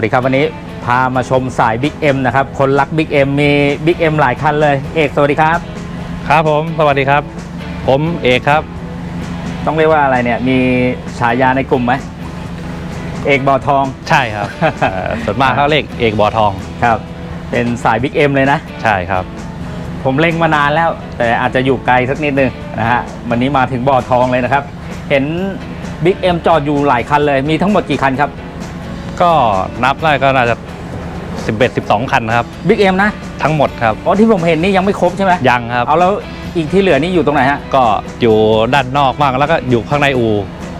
สวัสดีครับวันนี้พามาชมสาย Big M นะครับ คนรัก Big M มี Big M หลายคันเลย เอกสวัสดีครับ ครับผม สวัสดีครับ ผมเอกครับ ต้องเรียกว่าอะไรเนี่ย มีฉายาในกลุ่มไหม เอกบ่อทอง ใช่ครับเอ่อส่วนมากเขาเรียกเอกบ่อทอง ครับ เป็นสาย Big M เลยนะ ใช่ครับ ผมเล็งมานานแล้ว แต่อาจจะอยู่ไกลสักนิดนึงนะฮะ วันนี้มาถึงบ่อทองเลยนะครับ เห็น Big M จอดอยู่หลายคันเลย มีทั้งหมดกี่คันครับ ก็นับได้ก็น่าจะ 11 12 คันครับ Big M นะทั้งหมดครับอ๋อที่ผมเห็นนี่ยังไม่ครบใช่ไหมยังครับ เอาแล้วอีกที่เหลือนี่อยู่ตรงไหนฮะ ก็อยู่ด้านนอกบ้างแล้วก็อยู่ข้างในอู่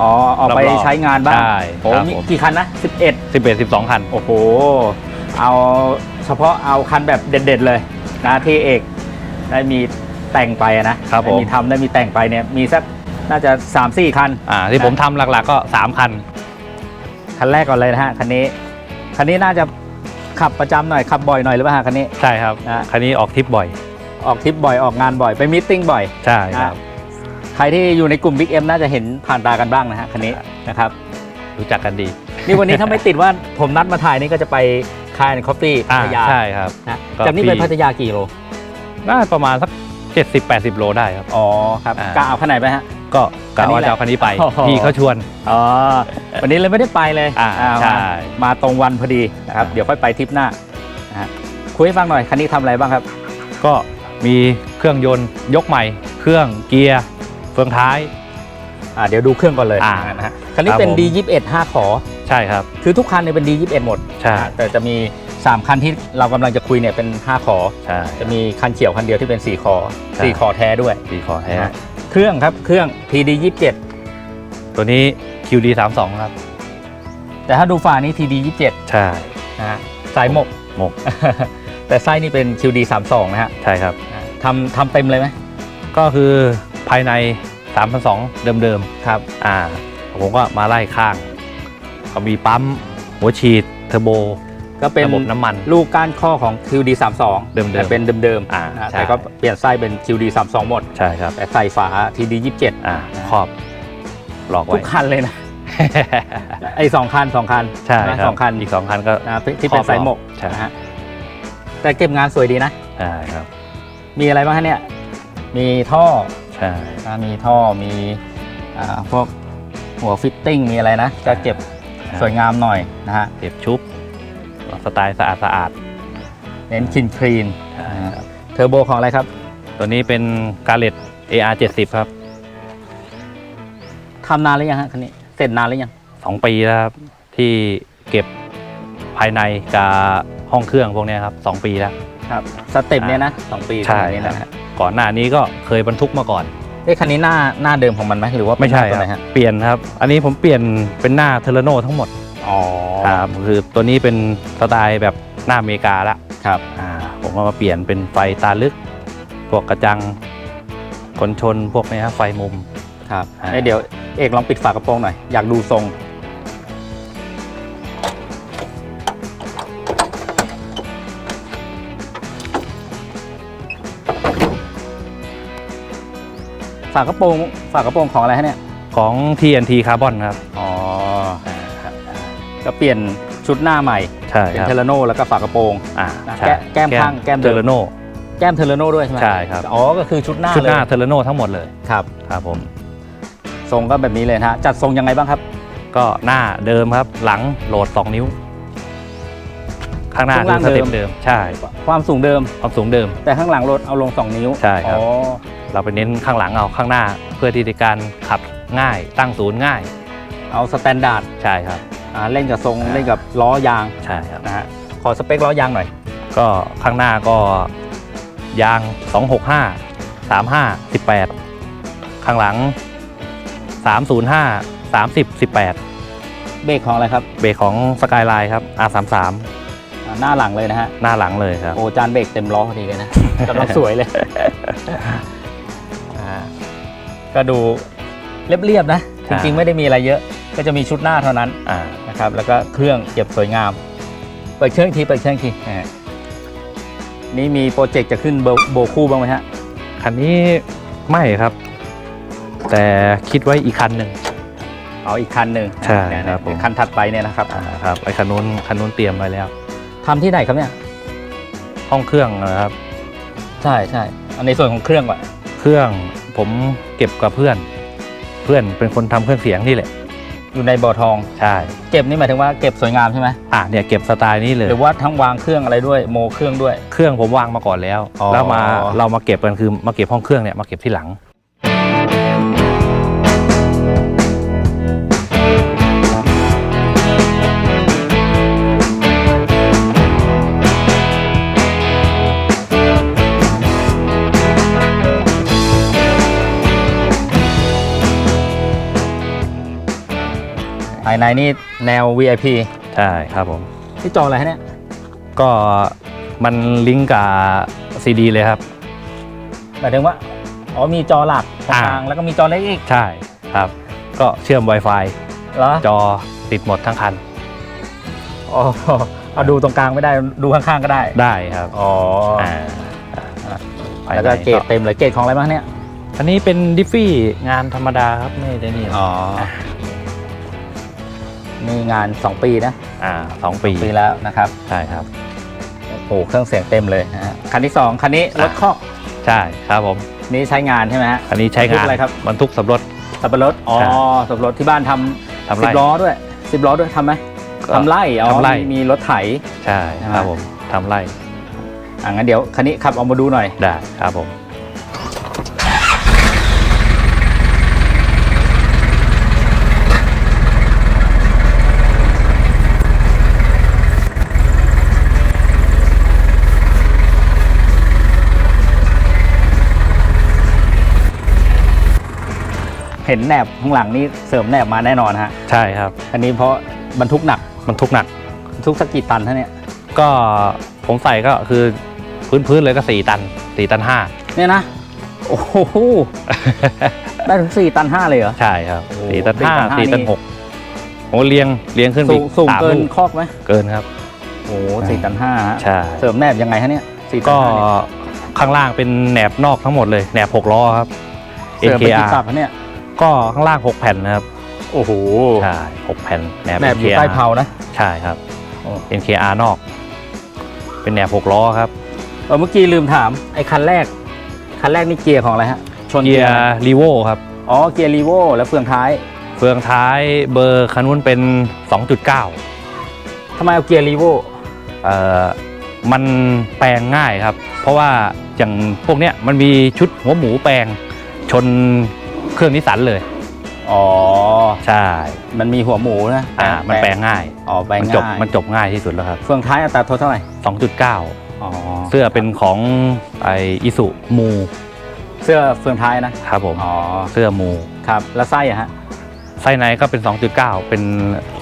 อ๋อออกไปรอบๆใช้งานบ้างใช่โอ้ครับมีผม กี่คันนะ 11 11 12 คัน โอ้โห เอาเฉพาะเอาคันแบบเด็ดๆเลยนะที่เอกได้มีแต่งไปอะนะครับผม ได้มีทำได้มีแต่งไปเนี่ยมีสักน่าจะ 3-4 คัน อ่าที่ผมทำหลักๆก็ 3 คัน คันแรกก่อนเลยนะฮะคันนี้คันนี้น่าจะขับประจำหน่อยขับบ่อยหน่อยหรือเปล่าฮะคันนี้ ใช่ครับนะคันนี้ออกทริปบ่อย ออกทริปบ่อยออกงานบ่อยไปมิทติ้งบ่อย ใช่ครับ ใครที่อยู่ในกลุ่ม Big M น่าจะเห็นผ่านตากันบ้างนะฮะคันนี้นะครับรู้จักกันดี นี่วันนี้ถ้าไม่ติดว่าผมนัดมาถ่ายนี่ก็จะไปคายคอฟฟี่พัอ่าทยาใช่ครับ นะก็จากนี้ไปพี่ พัทยากี่โลน่าประมาณสัก 70-80 โลได้ครับ อ๋อครับอ่ากะเอาขนาดไหนไปฮะ ก็กะคันนี้ว่าแหละจะเอาคันนี้ไปโอ้โห พี่เขาชวน อ๋อ วันนี้เลยไม่ได้ไปเลยอ่าอ่าใช่ มามาตรงวันพอดีนะครับอ่าเดี๋ยวค่อยไปทริปหน้านะฮะคุยให้ฟังหน่อย คันนี้ทำอะไรบ้างครับ ก็มีเครื่องยนต์ยกใหม่ เครื่องเกียร์เฟืองท้าย อ่า เดี๋ยวดูเครื่องก่อนเลยอ่านะฮะ คันนี้ครับเป็นผม D21 5 ขอ ใช่ครับ คือทุกคันเนี่ยเป็น D21 หมด ใช่นะฮะแต่จะมี 3 คันที่เรากำลังจะคุยเนี่ยเป็น 5 ขอ ใช่ จะมีคันเขียวคันเดียวที่เป็น 4 ขอ ใช่ 4 ขอแท้ด้วยดีคอแท้ นะฮะ เครื่องครับเครื่อง TD27 ตัวนี้ QD 3 2ครับ แต่ถ้าดูฝานี้ TD27 ใช่นะฮะสายหมกหมก แต่ไส้นี่เป็น QD32 นะฮะใช่ครับทำทำเต็มเลยไหมก็คือภายใน3,200เดิมครับๆอ่า ผมก็มาไล่ข้าง ก็มีปั๊ม หัวฉีด เทอร์โบ ก็เป็นระบบน้ำมันลูกก้านข้อของ QD32 เดิมๆแต่เป็นเดิมอ่าๆนะใช่ แต่ก็เปลี่ยนไส้เป็น QD32 หมด ใช่ครับแต่ใส่ฝา TD27 อ่าครอบหลอกทุไว้ กคันเลยนะ ไอ้สองคันสองคันใช่นะครับสองคันอีกสองคันก็นะที่เป็นครอบสายหมกใช่นะฮะแต่เก็บงานสวยดีนะ ใช่ครับมีอะไรบ้างฮะเนี่ย มีท่อใช่นะมีท่อมีอ่าพวกหัวฟิตติ้งมีอะไรนะ ก็เก็บสวยงามหน่อยนะฮะ เก็บชุบ สไตล์สะอาดสะอาดเน้นคินคลีนใช่ครับเทอร์โบของอะไรครับตัวนี้เป็นกาเลต AR 70ครับทำนานหรือยังฮะคันนี้ เสร็จนานหรือยัง2ปีแล้วครับที่เก็บภายในกับห้องเครื่องพวกเนี้ยครับ2ปีแล้ว ครับ สเต็ปเนี้ยนะสองปีใช่สเต็ปนี้นะครัฮะบ ก่อนหน้านี้ก็เคยบรรทุกมาก่อน เอ้คันนี้หน้าหน้าเดิมของมันไหมหรือว่าเป็นไม่ใช่หน้าตัวคไหรับนฮะเปลี่ยนครับ อันนี้ผมเปลี่ยนเป็นหน้าเทเลโนทั้งหมด อ๋อครับคือตัวนี้เป็นสไตล์แบบหน้าอเมริกาละครับอ่าผมก็มาเปลี่ยนเป็นไฟตาลึก พวกกระจังคนชนพวกเนี้ยครับไฟมุมครับอ่าเอ้ยเดี๋ยวเอกลองปิดฝากระโปรงหน่อย อยากดูทรง ฝากระโปรงฝากระโปรงของอะไรฮะเนี่ย ของ TNT คาร์บอนครับ อ๋อ ก็เปลี่ยนชุดหน้าใหม่ใช่เป็นครับเทเลโนแล้วก็ฝากระโปรงอ่านะใช่แก้แก้มข้างแก้มเดิเทมเลโนแก้มเทเลโนด้วยใช่ไหมใช่ครับอ๋อก็คือชุดหน้าชุดหน้าเลยเทเลโนทั้งหมดเลยครับครับผมทรงก็แบบนี้เลยนะฮะจัดทรงยังไงบ้างครับ ก็หน้าเดิมครับหลังโหลด 2 นิ้ว ข้างหน้าข้างคืล่างอสเต็ปเดิมเดิมใช่ ความสูงเดิมความสูงเดิม แต่ข้างหลังรถเอาลง 2 นิ้วใช่ครับอ๋อเราไปเน้นข้างหลังเอาข้างหน้า เพื่อที่ในการขับง่ายตั้งศูนย์ง่าย เอาสแตนดาร์ดใช่ครับ อ่าเล่นกับทรงอ่าเล่นกับล้อยางใช่ครับ นะฮะขอสเปคล้อยางหน่อย ก็ข้างหน้าก็ยาง 265 35 18 ข้างหลัง 305 30 18 เบรกของอะไรครับเบรกของสกายไลน์ครับ R33 อ่าหน้าหลังเลยนะฮะหน้าหลังเลยครับ โอ้จานเบรกเต็มล้อพอดีเลยนะ กำลังสวยเลยอ่าก็ดูเรียบๆนะจใช่ริงๆไม่ได้มีอะไรเยอะ ก็จะมีชุดหน้าเท่านั้น อ่า นะครับ แล้วก็เครื่องเก็บสวยงาม เปิดเครื่องอีกทีเปิดเครื่องอีกทีนะฮะนี่มีโปรเจกต์จะขึ้นโบโบคู่บ้างไหมฮะ คันนี้ไม่ครับ แต่คิดไว้อีกคันหนึ่งเอาอีกคันหนึ่งใช่เนี่ยครับผมคันถัดไปเนี่ยนะครับอ่าครับไอ้คันนู้นคันนู้นเตรียมไว้แล้วทำที่ไหนครับเนี่ย ห้องเครื่องนะครับ ใช่ใช่อันในส่วนของเครื่องก่อนเครื่องผมเก็บกับเพื่อน เพื่อนเป็นคนทำเครื่องเสียงนี่แหละ อยู่ในบ่อทอง ใช่เก็บนี่หมายถึงว่าเก็บสวยงามใช่ไหมอะเนี่ยเก็บสไตล์นี้เลย หรือว่าทั้งวางเครื่องอะไรด้วยโมเครื่องด้วย เครื่องผมวางมาก่อนแล้ว อ๋อ แล้วมาเรามาเก็บกันคือมาเก็บห้องเครื่องเนี่ยมาเก็บที่หลังายในนี่แนว VIP ใช่ครับผมที่จออะไรฮะเนี่ย ก็มันลิงก์กับซีดีเลยครับ หมายถึงว่า อ๋อมีจอหลักตรงกลางอ่าแล้วก็มีจอเล็กอีกใช่ครับ ก็เชื่อม Wi-Fi เหรอจอติดหมดทั้งคัน อ๋อเอาดูตรงกลางไม่ได้ดูข้างๆก็ได้ ได้ครับ อ๋ออ่าภายในแล้วก็เกรดเต็มเลยเกรดของอะไรบ้างเนี่ย อันนี้เป็นดิฟฟี่งานธรรมดาครับไม่ได้นี่อ๋อ นี่งาน 2 ปีนะอ่าสองปีปีแล้วนะครับใช่ครับ โอ้โหเครื่องเสียงเต็มเลยนะฮะคันที่ 2 คันนี้รถอ่าคอกใช่ครับผมนี่ใช้งานใช่ไหมฮะ อันนี้ใช้บรรทุงากนอะไรครับ บรรทุกสำรถ สับปะรดอ๋อใช่ สับปะรดที่บ้านทำทำสิไรบล้อด้วยสิบล้อด้วยทำไหมก็ทำไร่อ๋อทำไร่ มีมีรถไถ ใช่ใช่ไหม ครับผมทำไรอะงั้นเดี๋ยวคันนี้ขับเอามาดูหน่อย ได้ครับผม ห็นแหนบข้างหลังนี่เสริมแหนบมาแน่นอนฮะใช่ครับอันนี้เพราะบรรทุกหนักบรรทุกหนัก บรรทุกสักกี่ตันฮะเนี่ยก็ผมใส่ก็คือพื้นพื้นๆเลยก็สี่ตันสี่ตันห้าเนี่ยนะ โอ้โห ได้ถึงสี่ตันห้าเลยเหรอ ใช่ครับโอ้โหสี่ตันห้า4สี่ตันนี่หกโอ้เรียงเรียงขึ้นไปสูงสูงสามเกินลูกคอกไหมเกินครับ โอ้โหสี่ตันห้าฮะใช่เสริมแหนบยังไงฮะเนี่ยสี่ตันก็ห้าเนี่ยข้างล่างเป็นแหนบนอกทั้งหมดเลยแหนบหกล้อครับเสริมไปกี่ NKR ตับฮะเนี่ย ก็ข้างล่างหกแผ่นนะครับ โอ้โหใช่หกแผ่นแหนบแหนบอยู่ NKR ใต้เพลานะ ใช่ครับโอ้ NKR นอก เป็นแหนบหกล้อครับ เออเมื่อกี้ลืมถามไอ้คันแรก คันแรกนี่เกียร์ของอะไรฮะ ชนเกียอะไรร์รีโวครับ อ๋อเกียร์รีโวแล้วเฟืองท้ายเฟืองท้ายเบอร์คันนู้นเป็น 2.9ทำไมเอาเกียร์รีโวเอ่อมันแปลงง่ายครับ เพราะว่าอย่างพวกเนี้ยมันมีชุดหัวหมูแปลงชน เครื่องนิสสันเลย อ๋อ ใช่มันมีหัวหมูนะอ่ามันแปลงง่าย อ๋อแปลงมันง่ายจบมันจบง่ายที่สุดแล้วครับ เฟืองท้ายอัตราโทษเท่าไหร่ 2.9 อ๋อ เสื้อเป็นของไออิสุมูเสื้อเฟืองท้ายนะ ครับผมอ๋อ เสื้อมูครับ แล้วไส้อะฮะ ไส้ในก็เป็น 2.9 เป็น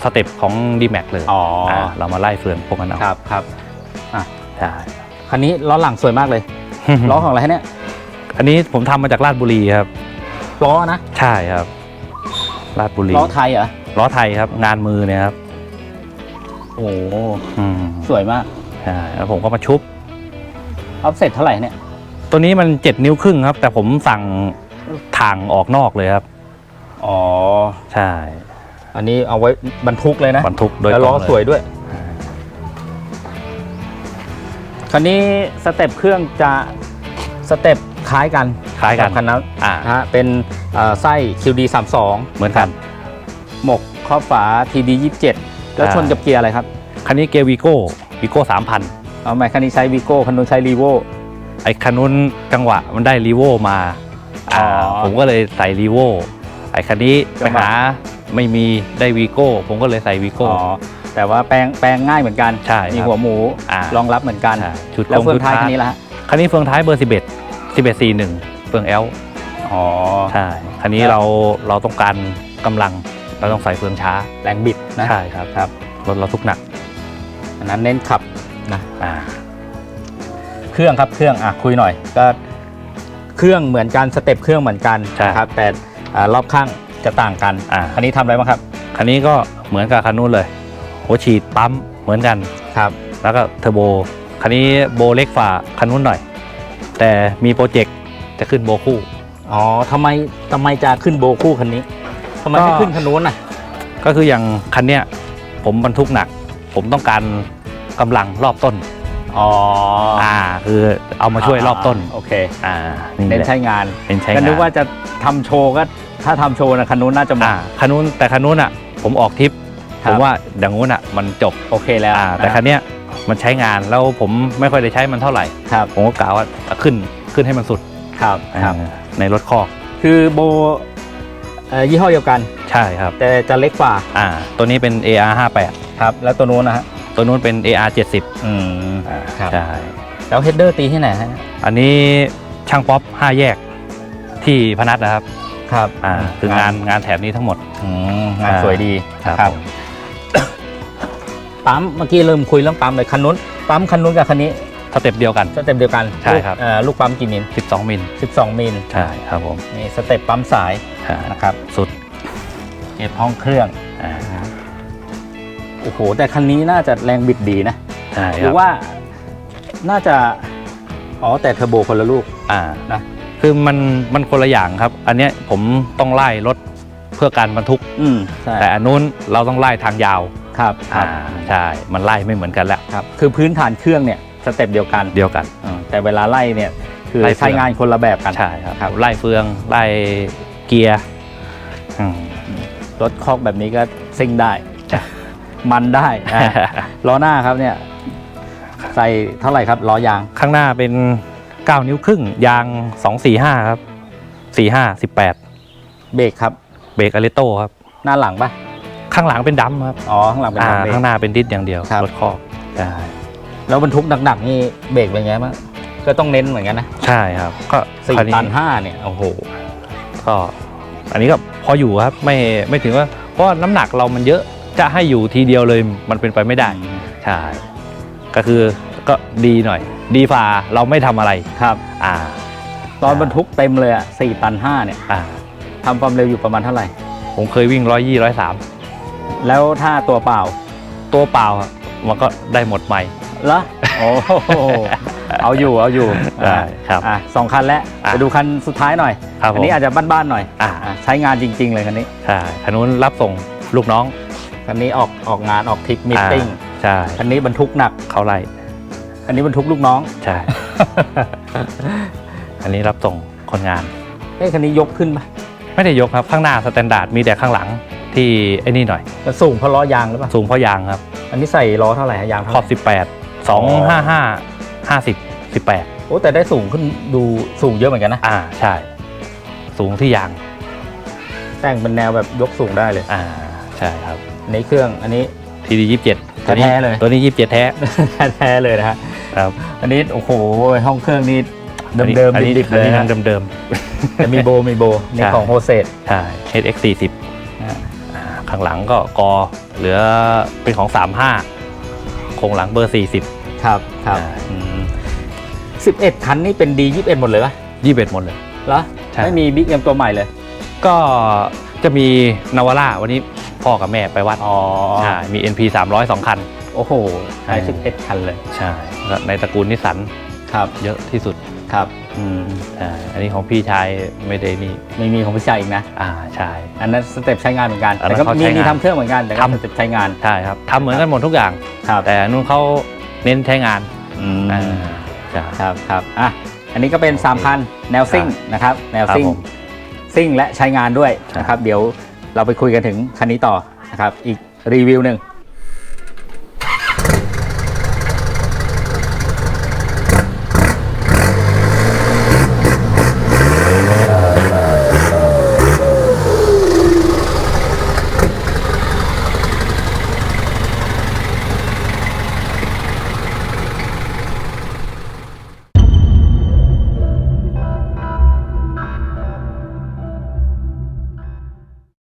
สเต็ปของ d m a x เลยอ๋ออ่าเรามาไล่เฟืองพวกนั้นเอาครับครับ ใช่ คันนี้ล้อหลังสวยมากเลย ล้อของอะไรฮะเนี่ย อันนี้ผมทำมาจากราชบุรีครับ ล้อนะใช่ครับราชบุรีล้อไทยเหรอล้อไทยครับ งานมือเนี่ยครับโอ้โหอืมสวยมากใช่แล้วผมก็มาชุบ ออฟเซ็ตเท่าไหร่เนี่ยตัวนี้มัน7นิ้วครึ่งครับ แต่ผมสั่งทางออกนอกเลยครับ อ๋อใช่อันนี้เอาไว้บรรทุกเลยนะบรรทุกโดยแล้วตรล้องเลสวยด้วยคันนี้สเต็ปเครื่องจะสเต็ป คล้ายกันคล้ายกันบคันนั้นอ่า นะฮะเป็นเอ่อไส้ QD 32เหมือนกัน หมกครอบฝา TD 27 แล้วอ่า ชนกับเกียร์อะไรครับ คันนี้เกียร์วีโก้วีโก้สามพันเอาไหมคันนี้ใช้วีโก้คันนู้นใช้รีโว ไอ้คันนู้นจังหวะมันได้รีโวมาอ่าอ๋อผมก็เลยใส่รีโวไอ้คันนี้จัไปงหวะ หาไม่มีได้วีโก้ผมก็เลยใส่วีโก้ อ๋อ แต่ว่าแปลงแปลงง่ายเหมือนกัน ใช่มีครับหัวหมูอ่ารองรับเหมือนกัน ใช่ชุดแล้วคงเฟืองท้ายชุดคันนี้ละฮะ คันนี้เฟืองท้ายเบอร์ 11 11 41เฟือง L อ๋อ ใช่คันนี้ครับ เราเราต้องการกำลังเราต้องใส่เฟืองช้าแรงบิดนะ ใช่ครับครับ รถเราทุกหนักอันนั้นเน้นขับนะ อ่าเครื่องครับเครื่องอะคุยหน่อย ก็เครื่องเหมือนกันสเต็ปเครื่องเหมือนกันใช่นะครับ แต่อ่ารอบข้างจะต่างกันอ่าอันนี้ทำอะไรบ้างครับคันนี้ก็เหมือนกับคันนู้นเลยหัวฉีดปั๊มเหมือนกัน ครับ แล้วก็เทอร์โบคันนี้โบเล็กฝ่าคันนู้นหน่อย แต่มีโปรเจกต์จะขึ้นโบคู่ อ๋อทำไมทำไมจะขึ้นโบคู่คันนี้ทำไมไม่ก็ขึ้นคันนู้นน่ะ ก็คืออย่างคันเนี้ยผมบรรทุกหนัก ผมต้องการกำลังรอบต้น อ๋ออ่า คือเอามาช่วยรอบต้น โอเคอ่านี่เน้นแหละใช้งานเน้นใช้ก็งานนึกว่าจะทำโชว์ก็ถ้าทำโชว์นะคันนู้นน่าจะเหมาะ อ่าคันนู้นแต่คันนู้นอะ ผมออกทริปครัผบ มว่าดังนู้นอะมันจบ โอเคแล้วอ่า แต่คันเนี้ย มันใช้งานแล้วผมไม่ค่อยได้ใช้มันเท่าไหร่ ครับผมก็กล่าวว่าขึ้นขึ้นให้มันสุดครับครับอ่าในรถคอกคือโบเอ่อยี่ห้อเดียวกัน ใช่ครับ แต่จะเล็กกว่าอ่า ตัวนี้เป็น AR 58ครับ แล้วตัวนู้นนะฮะตัวนู้นเป็น AR 70อืมครับใช่แล้วเฮดเดอร์ตีที่ไหนฮะอันนี้ช่างป๊อป5 แยกที่พนัสนะครับครับอ่าคืองานงานแถบนี้ทั้งหมดอืมงานอ่าสวยดีครับครับผม ปั๊มเมื่อกี้เริ่มคุยเรื่องปั๊มเลยคันนู้นปั๊มคันนู้นกับคันนี้สเต็ปเดียวกัน สเต็ปเดียวกันใช่ครับ ลูกเอ่อลูกปั๊มกี่มิล 12 มิล12 มิลใช่ครับผมนี่สเต็ปปั๊มสายอ่านะครับสุดเก็บห้องเครื่องอ่าโอ้โหแต่คันนี้น่าจะแรงบิดดีนะใช่หครืรัอบว่าน่าจะอ๋อแต่เทอร์โบคนละลูก อ่านะ คือมันมันคนละอย่างครับ อันเนี้ยผมต้องไล่รถเพื่อการบรรทุก อืมใช่แต่อันนู้นเราต้องไล่ทางยาว ครับคอ่ารับใช่มันไล่ไม่เหมือนกันแล้วครับ คือพื้นฐานเครื่องเนี่ยสเต็ปเดียวกันเดียวกันอืมแต่เวลาไล่เนี่ยคือไล่เฟือง ใช้งานคนละแบบกันใช่ครับครับไล่เฟืองไล่เกียร์อืม รถคอกแบบนี้ก็ซิ่งได้มันได้อะล้อหน้าครับเนี่ยใส่เท่าไหร่ครับล้อยาง ข้างหน้าเป็น 9 นิ้วครึ่ง ยาง 245 ครับ 45 18 เบรกครับ เบรกอเลโต้ครับ หน้าหลังปะ ข้างหลังเป็นดัมครับอ๋อข้างหลังเป็นอ่าหลังเบรก ข้างหน้าเป็นดิสอย่างเดียวครับ รถคอกใช่แล้วบรรทุกหนักๆนี่เบรกเป็นไงบ้างก็ต้องเน้นเหมือนกันนะใช่ครับ ก็สี่คันนี้ตันห้าเนี่ยโอ้โหก็อันนี้ก็พออยู่ครับไม่ไม่ถึงว่าเพราะว่าน้ำหนักเรามันเยอะจะให้อยู่ทีเดียวเลยมันเป็นไปไม่ได้ ใช่ ก็คือก็ดีหน่อย ดีฝ่าเราไม่ทำอะไรครับ อ่า ตอนบรรทุกเต็มเลยอะสี่ตันห้าเนี่ยอ่า ทำความเร็วอยู่ประมาณเท่าไหร่ผมเคยวิ่งร้อยยี่ร้อยสาม แล้วถ้าตัวเปล่าตัวเปล่าอะมันก็ได้หมดใหม่เหรอโอ้โหเอาอยู่เอาอยู่ได้ครับอะสองคันแล้วอะ ไปดูคันสุดท้ายหน่อยครับผมอันี้อาจจะบ้านๆหน่อยอ่าอะใช้งานจริง ๆ เลยคันนี้ใช่คันนู้นรับส่งลูกน้องคันนี้ออกออกงานออกทริปมิทติ้งอ่าใช่คันนี้บรรทุกหนักเขาไล่คันนี้บรรทุกลูกน้องใช่ อันนี้รับส่งคนงาน เอ้ยคันนี้ยกขึ้นปะไม่ได้ยกครับข้างหน้าสแตนดาร์ดมีแต่ข้างหลัง ที่ไอ้นี่หน่อยมันสูงเพราะล้อยางหรือเปล่า สูงเพราะยางครับ อันนี้ใส่ล้อเท่าไหร่ฮะยางเท่าขไหอบร่18 255 50 18 โอ้แต่ได้สูงขึ้นดูสูงเยอะเหมือนกันนะ อ่าใช่ สูงที่ยาง แต่งเป็นแนวแบบยกสูงได้เลยอ่าใช่ครับ อันนี้เครื่องอันนี้ ทีดี27ตัวนี้แท้ๆเลย ตัวนี้ 27 แท้ แท้ๆเลยนะฮะครับอันนี้โอ้โหห้องเครื่องนี่อันนี้เดิมอันนี้ๆดิบๆเลยอันนี้นะยังเดิมจะมีโบมีโบนี่ใช่ของโฮเซตๆใช่ HX 40นะฮะอ่า ข้างหลังก็กอเหลือเป็นของ 35โครงหลังเบอร์ 40ครับครับใช่สิบเอ็ดคันนี่เป็นดียี่สิบเอ็ดหมดเลยปะ21หมดเลย เหรอใช่ ไม่มีบิ๊กเอ็มตัวใหม่เลยก็จะมีนาวาร่าวันนี้พ่อกับแม่ไปวัดอ๋อใช่มี NP 300สองคัน โอ้โหใช้ใช่ สิบเอ็ดคันเลยใช่แล้วในตระกูลนิสสันครับ เยอะที่สุด ครับอืมใช่อันนี้ของพี่ชายไม่ได้นี่ไม่มีของพี่ชายอีกนะ อ่าใช่ อันนั้นสเต็ปใช้งานเหมือนกันอันนั้แต่นก็เขามีใช้งานมีทำเครื่องเหมือนกันแต่ก็ทำ สเต็ปใช้งานใช่ครับทำเหมือนกันหมดทุกอย่าง ครับแต่นู่นเขาเน้นใช้งานอืมอ่าใช่ ครับครับอะอันนี้ก็เป็น3คันแนวซิ่งนะครับแนวครับซิ่งผมซิ่งและใช้งานด้วยใช่นะครับ เดี๋ยวเราไปคุยกันถึงคันนี้ต่อนะครับอีกรีวิวหนึ่ง